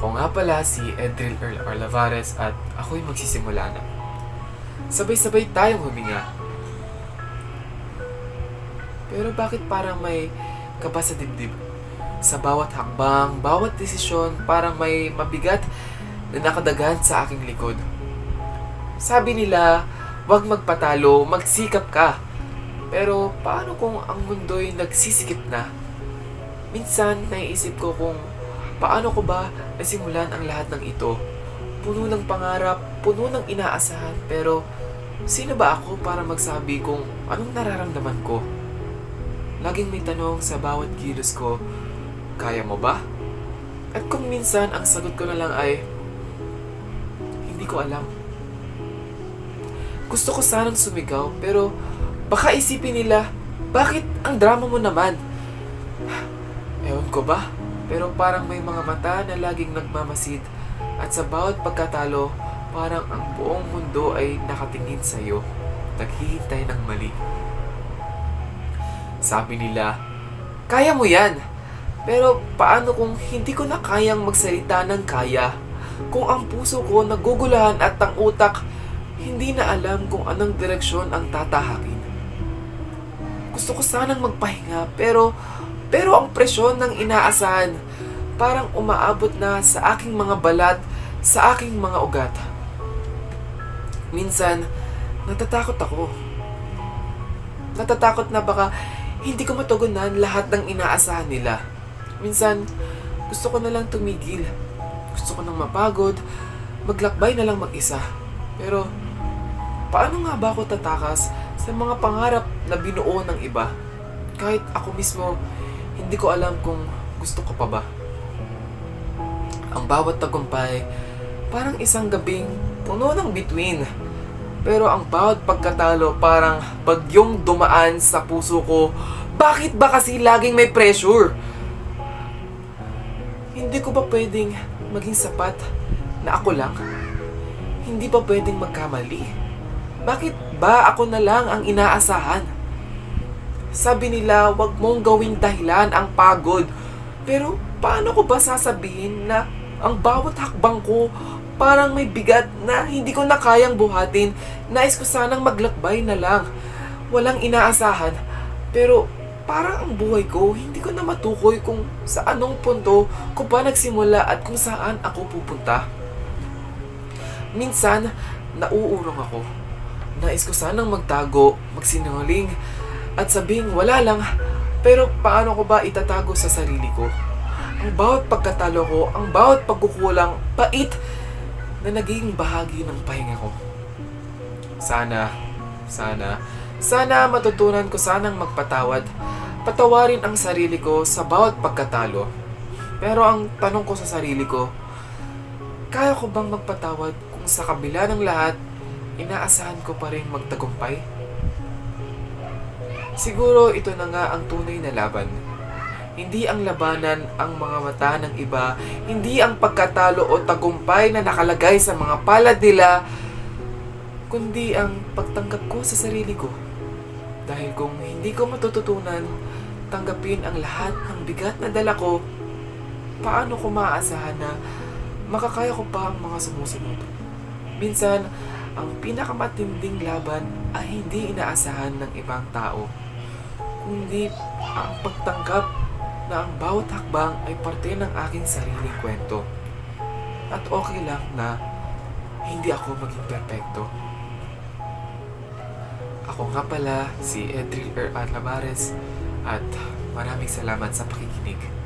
Ako nga pala si Edril Earl Arlavares at ako'y magsisimula na. Sabay-sabay tayong huminga. Pero bakit parang may kaba sa dibdib? Sa bawat hakbang, bawat desisyon, parang may mabigat na nakadagan sa aking likod. Sabi nila, huwag magpatalo, magsikap ka. Pero paano kung ang mundo'y nagsisikip na? Minsan, naiisip ko kung paano ko ba nasimulan ang lahat ng ito. Puno ng pangarap, puno ng inaasahan, pero sino ba ako para magsabi kung anong nararamdaman ko? Laging may tanong sa bawat kilos ko, kaya mo ba? At kung minsan ang sagot ko na lang ay, hindi ko alam. Gusto ko sanang sumigaw, pero baka isipin nila, bakit ang drama mo naman? Ewan ko ba? Pero parang may mga mata na laging nagmamasid at sa bawat pagkatalo, parang ang buong mundo ay nakatingin sa iyo, naghihintay ng mali. Sabi nila, kaya mo yan! Pero paano kung hindi ko na kayang magsalita ng kaya? Kung ang puso ko nagugulahan at ang utak hindi na alam kung anong direksyon ang tatahakin. Gusto ko sanang magpahinga pero pero ang presyon ng inaasahan parang umaabot na sa aking mga balat, sa aking mga ugat. Minsan, natatakot ako. Natatakot na baka hindi ko matugunan lahat ng inaasahan nila. Minsan, gusto ko na lang tumigil. Gusto ko nang mapagod, maglakbay na lang mag-isa. Pero, paano nga ba ako tatakas sa mga pangarap na binuo ng iba? Kahit ako mismo, hindi ko alam kung gusto ko pa ba. Ang bawat tagumpay, parang isang gabing puno ng bituin. Pero ang bawat pagkatalo parang bagyong dumaan sa puso ko. Bakit ba kasi laging may pressure? Hindi ko ba pwedeng maging sapat na ako lang? Hindi ba pwedeng magkamali? Bakit ba ako na lang ang inaasahan? Sabi nila, wag mong gawing dahilan ang pagod. Pero paano ko ba sasabihin na ang bawat hakbang ko parang may bigat na hindi ko na kayang buhatin. Nais ko sanang maglakbay na lang. Walang inaasahan. Pero parang ang buhay ko, hindi ko na matukoy kung sa anong punto ko ba nagsimula at kung saan ako pupunta. Minsan, nauurong ako. Nais ko sanang magtago, magsinungaling, at sabing wala lang. Pero paano ko ba itatago sa sarili ko? Ang bawat pagkatalo ko, ang bawat pagkukulang, pait na naging bahagi ng pahinga ko. Sana, sana, sana matutunan ko sanang magpatawad. Patawarin ang sarili ko sa bawat pagkatalo. Pero ang tanong ko sa sarili ko, kaya ko bang magpatawad kung sa kabila ng lahat, inaasahan ko pa rin magtagumpay? Siguro ito na nga ang tunay na laban. Hindi ang labanan ang mga mata ng iba, hindi ang pagkatalo o tagumpay na nakalagay sa mga palad nila, kundi ang pagtanggap ko sa sarili ko. Dahil kung hindi ko matututunan tanggapin ang lahat ng bigat na dala ko, paano ko maaasahan na makakaya ko pa ang mga sumusunod? Minsan, ang pinakamatinding laban ay hindi inaasahan ng ibang tao, kundi ang pagtanggap na ang bawat hakbang ay parte ng aking sariling kwento. At okay lang na hindi ako maging perpekto. Ako nga pala si Edril R. Alavares at maraming salamat sa pakikinig.